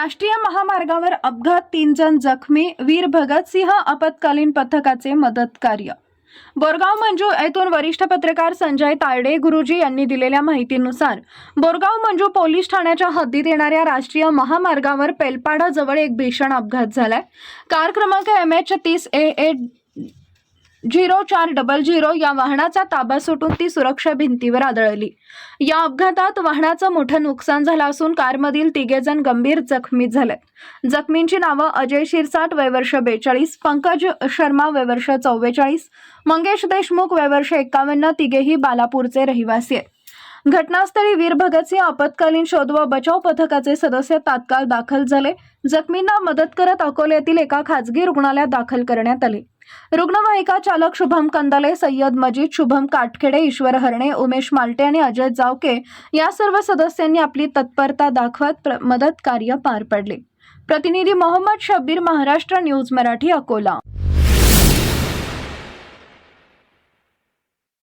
राष्ट्रीय महामार्गावर अपघात तीन जण जखमी वीर भगतसिंह आपत्कालीन पथकाचे मदत कार्य बोरगाव मंजू येथून वरिष्ठ पत्रकार संजय तायडे गुरुजी यांनी दिलेल्या माहितीनुसार बोरगाव मंजू पोलीस ठाण्याच्या हद्दीत येणाऱ्या राष्ट्रीय महामार्गावर पेलपाडा जवळ एक भीषण अपघात झालाय. कार क्रमांक एम एच तीस ए एट झिरो चार डबल झिरो या वाहनाचा ताबा सुटून ती सुरक्षा भिंतीवर आदळली. या अपघातात वाहनाचं मोठं नुकसान झालं असून कारमधील तिघेजण गंभीर जखमी झाले. जखमींची नावं अजय शिरसाट वयवर्ष बेचाळीस पंकज शर्मा वयवर्ष चव्वेचाळीस मंगेश देशमुख वयवर्ष एकावन्न तिघेही बालापूरचे रहिवासी आहेत. घटनास्थळी वीर भगतसिंह आपत्कालीन शोध व बचाव पथकाचे सदस्य तात्काळ दाखल झाले. जखमींना मदत करत अकोल्यातील एका खाजगी रुग्णालयात दाखल करण्यात आले. रुग्णवाहिका चालक शुभम कंदाले सय्यद मजीद शुभम काटखेडे ईश्वर हरणे उमेश मालटे आणि अजय जावके या सर्व सदस्यांनी आपली तत्परता दाखवत प्र- मदत कार्य पार पडले. प्रतिनिधी मोहम्मद शब्बीर महाराष्ट्र न्यूज मराठी अकोला.